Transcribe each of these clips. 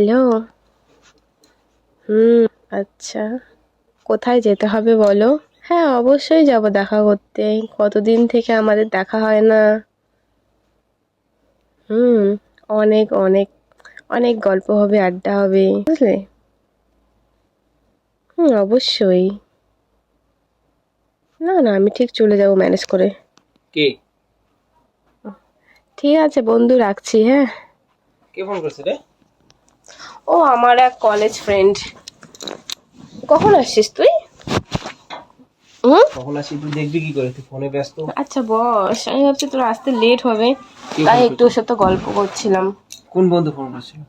Hello. হুম আচ্ছা। কোথায় যেতে হবে বলো? হ্যাঁ অবশ্যই যাব দেখা করতে। কতদিন থেকে আমাদের দেখা হয় না। হুম অনেক অনেক অনেক গল্প হবে আড্ডা হবে বুঝলে? হুম অবশ্যই। না না আমি ঠিক চলে যাব ম্যানেজ করে। কে? ঠিক আছে বন্ধু রাখছি হ্যাঁ। কে ফোন করছে রে? ও আমার এক কলেজ ফ্রেন্ড কখন আসছিস তুই? হুম? কখন আসি তুই দেখবি কি করে তুই ফোনে ব্যস্ত। আচ্ছা বস আমি ভাবছি তোর আসতে লেট হবে তাই একটু ওর সাথে গল্প করছিলাম। কোন বন্ধু ফোন করছিল?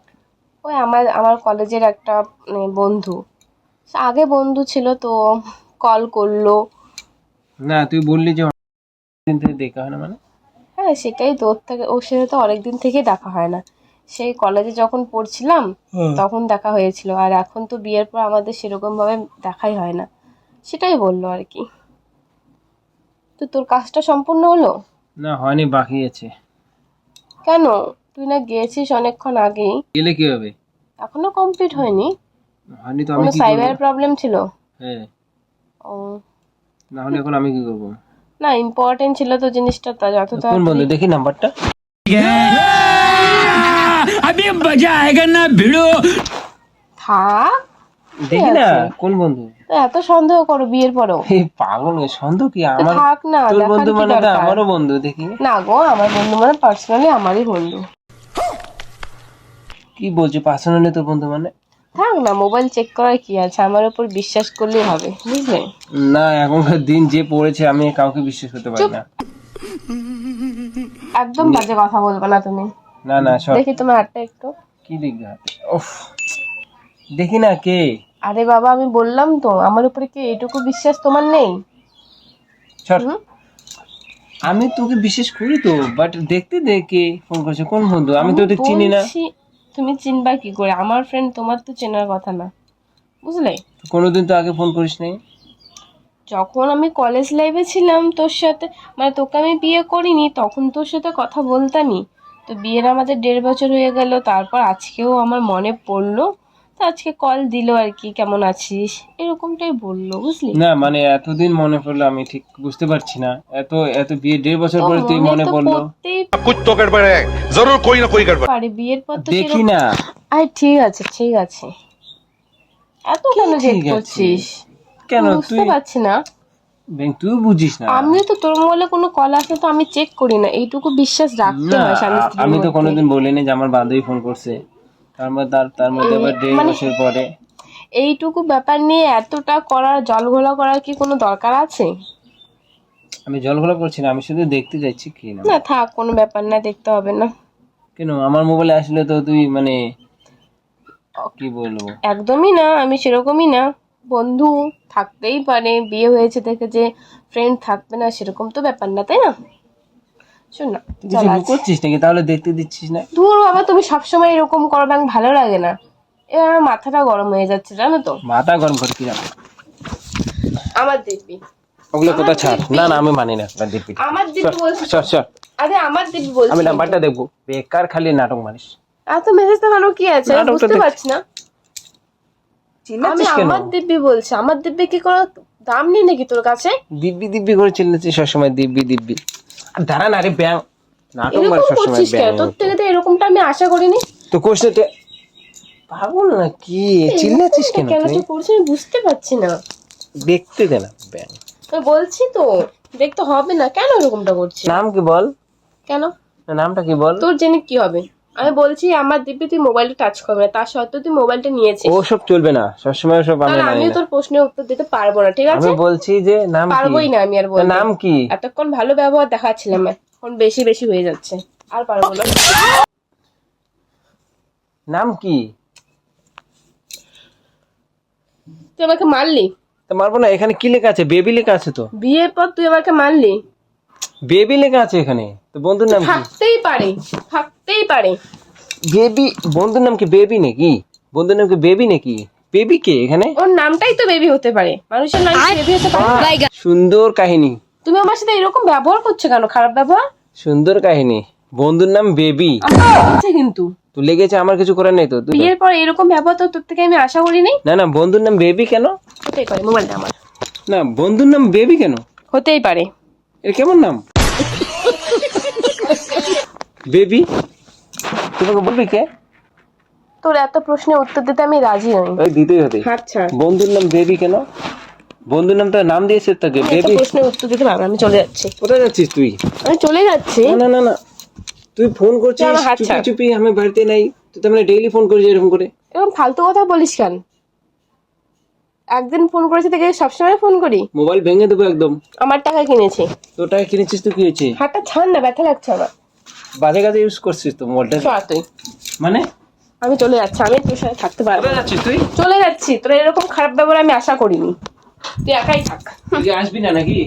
ওই আমার আমার কলেজের একটা মানে, বন্ধু। আগে বন্ধু ছিল তো কল করল। না তুই বললি যে দিন থেকে দেখা হয় না মানে? হ্যাঁ সেটাই তোর থেকে ওর সাথে তো অনেকদিন থেকে দেখা হয় না। সেই কলেজে যখন পড়ছিলাম তখন দেখা হয়েছিল। আর এখন তো বিয়ের পর আমাদের সেরকম ভাবে দেখাই হয় না। সেটাই বলল আর কি। তো তোর কাজটা সম্পূর্ণ হলো? না হয়নি বাকি আছে। কেন? তুই না গিয়েছিস অনেকক্ষণ আগেই। গেলে কি হবে এখনও কমপ্লিট হয়নি? হয়নি তো আমি কি সাইবার প্রবলেম ছিল? হ্যাঁ। ও। না হলে এখন আমি কি করব? না ইম্পর্টেন্ট ছিল তো জিনিসটা তা যত কোন তাড়াতাড়ি- বন্ধু দেখি নাম্বারটা থাক। দেখি না কোন বন্ধু? এত সন্দেহ করো বিয়ের পরও। এই পাগল সন্দেহ কি? আমার থাক না তোর বন্ধু মানে তো? আমারও বন্ধু দেখি। না গো আমার বন্ধু মানে পার্সোনালি আমারই বন্ধু। কি বলছো পার্সোনালি তোর বন্ধু মানে? থাক না মোবাইল চেক করার কি আছে? আমার উপর বিশ্বাস করলেই হবে বুঝলে? না এখনকার দিন যে পড়েছে আমি কাউকে বিশ্বাস করতে পারি না। একদম বাজে কথা বলবে না তুমি। না না দেখি তোমার হাতটা একটু। কি দেখবি হাতে? উফ দেখি না কে? আরে বাবা আমি বললাম তো আমার উপরে কি এইটুকু বিশ্বাস তোমার নেই? সর আমি তোকে বিশ্বাস করি তো বাট দেখতে দে কে ফোন করছে কোন বন্ধু? আমি তো ওদের চিনি না। বলছি, তুমি চিনবা কি করে? আমার ফ্রেন্ড তোমার তো চেনার কথা না বুঝলে? কোনোদিন তো আগে ফোন করিস নাই? যখন আমি কলেজ লাইফে ছিলাম তোর সাথে মানে তোকে আমি বিয়ে করিনি তখন তোর সাথে কথা বলতামই। তো বিয়ের আমাদের দেড় বছর হয়ে গেল তারপর আজকেও আমার মনে পড়ল তো আজকে কল দিল আর কি কেমন আছিস? এরকমটাই বলল বুঝলি? না মানে এতদিন মনে পড়ল আমি ঠিক বুঝতে পারছি না। এত এত বিয়ে দেড় বছর পরে তুই মনে পড়ল। বিয়ের পর তো দেখি না। আই ঠিক আছে ঠিক আছে। এত কেন জেদ করছিস? কেন তুই বুঝতে না। বেং, তুই বুঝিস না। আমি তো তোর মোবাইলে কোনো কল আসলে তো আমি চেক করি না এইটুকু বিশ্বাস রাখতে হয় স্বামী স্ত্রীর আমি তো মধ্যে। কোনোদিন বলিনি যে আমার বান্ধবী ফোন করছে। তার মধ্যে তার তার মধ্যে আবার দেড় মানে- বছর পরে। এইটুকু ব্যাপার নিয়ে এতটা করার জল ঘোলা করার কি কোনো দরকার আছে? আমি করছি না আমি শুধু দেখতে যাচ্ছি কি না। না থাক কোনো ব্যাপার না দেখতে হবে না। কেন? আমার মোবাইলে আসলে তো তুই মানে কি বলব? একদমই না আমি সেরকমই না। বন্ধু থাকতেই পারে বিয়ে হয়েছে দেখে যে ফ্রেন্ড থাকবে না সেরকম তো ব্যাপার না তাই না? শোন না তুই কিছু লুকোচ্ছিস নাকি? তাহলে দেখতে দিচ্ছিস না। দূর বাবা তুমি সবসময় এরকম করো ব্যাং ভালো লাগে না। এবার আমার মাথাটা গরম হয়ে যাচ্ছে জানো তো। মাথা গরম করে কি আমার দিব্যি। ওগুলো কোথা ছাড়? না না আমি মানি না আপনার দিব্যি। আমার দিব্যি বলছি সর আরে আমার দিব্যি বলছি। আমি নাম্বারটা দেখব। বেকার খালি নাটক মানিস এত মেসেজ দেখানো কি আছে? বুঝতে পারছি না। আমি চিল্লাচ্ছিস কেন? আমার দিব্যি বলছি আমার দিব্যি কি কোনো দাম নেই নাকি তোর কাছে? দিব্যি দিব্যি করে চিল্লাচ্ছিস সবসময় দিব্যি দিব্যি। আর দাঁড়া না রে ব্যাং নাটক মার এরকম সবসময় করছিস কেন? ব্যাং তোর থেকে তো এরকমটা আমি আশা করিনি। তো কোর্সে পাগল না কি চিল্লাচ্ছিস কেন কেন তুই? তুই করছিস আমি বুঝতে পারছি না। দেখতে দে না ব্যাং। আমি বলছি তো দেখতে হবে না। কেন এরকমটা করছিস? নাম কি বল? কেন? না, নামটা কি বল? তোর জেনে কি হবে? আমি বলছি আমার দিব্যি তুই মোবাইলটা টাচ করবে না তার সত্ত্বেও তুই মোবাইলটা নিয়েছিস। ও সব চলবে না সবসময় সব আমি তাহলে আমিও তোর প্রশ্নের উত্তর দিতে পারব না ঠিক আছে? আমি বলছি যে নাম কি? পারবোই না আমি আর বলতে। নাম কি? এতক্ষণ ভালো ব্যবহার দেখাচ্ছিলাম এখন বেশি বেশি হয়ে যাচ্ছে। আর পারব না। নাম কি? তুই আমাকে মারলি? তো মারবো না এখানে কি লেখা আছে? বেবি লেখা আছে তো। বিয়ের পর তুই আমাকে মারলি? বেবি লেখা আছে এখানে। তো বন্ধুর নাম কি? থাকতেই পারে থাকতেই পারে। বেবি বন্ধুর নাম কি বেবি নাকি? বন্ধুর নাম কি বেবি নাকি? বেবি কে এখানে? ওর নামটাই তো বেবি হতে পারে। মানুষের নাম বেবি হতে পারে? সুন্দর কাহিনী। তুমি আমার সাথে এরকম ব্যবহার করছ কেন? খারাপ ব্যবহার? সুন্দর কাহিনী। বন্ধুর নাম বেবি। কিন্তু। তো লেগেছে আমার কিছু করার নেই তো তুই বিয়ের পর এরকম ব্যবহার তো তোর থেকে আমি আশা করি নাই না না বন্ধুর নাম বেবি কেন? হতেই পারে মোবাইলটা আমার। না বন্ধুর নাম বেবি কেন? হতেই পারে। এর কেমন নাম? বেবি তোমাকে বলবি কে? তোর এত প্রশ্নের উত্তর দিতে আমি রাজি নই। ওই দিতেই হতে আচ্ছা বন্ধুর নাম বেবি কেন? বন্ধুর নাম তো নাম দিয়েছে তাকে বেবি। প্রশ্নের উত্তর দিতে পারব না, আমি চলে যাচ্ছি। কোথায় যাচ্ছিস তুই? আমি চলে যাচ্ছি। না না না না। তুই ফোন করছিস চুপি চুপি আমি বাড়িতে নাই। তুই তো মানে ডেইলি ফোন করিস এরকম করে। এরকম ফালতু কথা বলিস কেন? একদিন ফোন করেছি থেকে সবসময় ফোন করি। মোবাইল ভেঙে দেবো একদম। আমার টাকা কিনেছি। তোর টাকা কিনেছিস তো কি হয়েছে হাতটা ছাড় না ব্যথা লাগছে আমার। বাজে কাজে ইউজ করছিস তো মোবাইলটা তুই। মানে? আমি চলে যাচ্ছি আমি তোর সাথে থাকতে পারব না। যাচ্ছিস তুই? চলে যাচ্ছি তোর এরকম খারাপ ব্যবহার আমি আশা করিনি। তুই একাই থাক। তুই আসবি না নাকি?